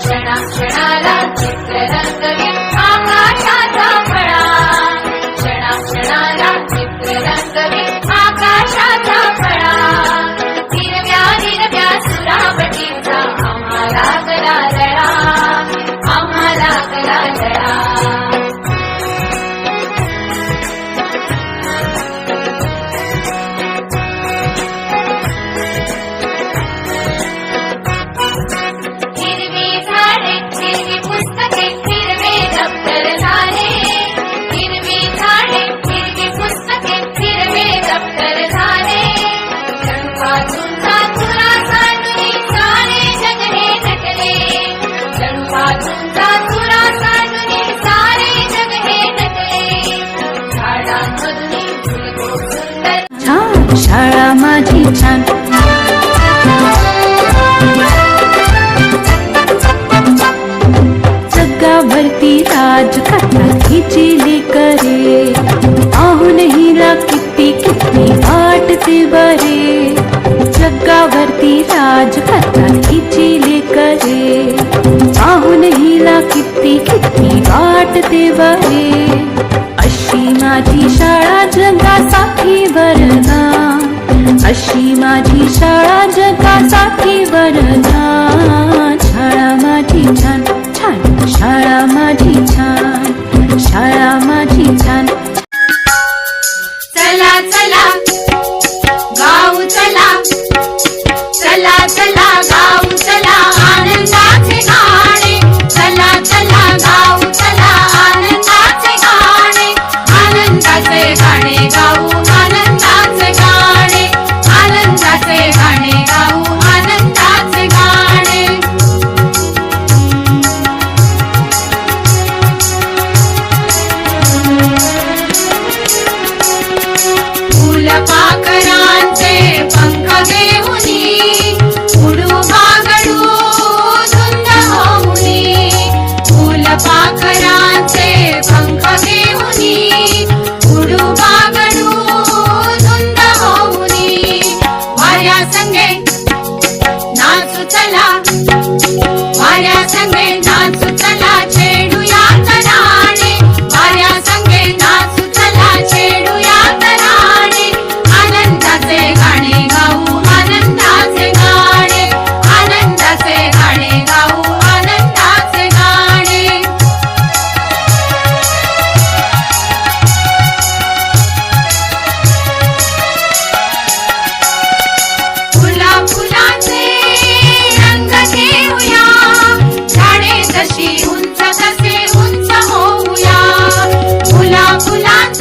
ಕ್ಷಣ ಕ್ಷಣಾಲ ಚಿತ್ರದ जगावरती राजकथा हिची लेकरे आहुन हिरा किती किती वाटते बरे. जगावरती राजकथा हिची लेकरे आहुन हिला किती किती ते बरे. अशी माझी शाळा जग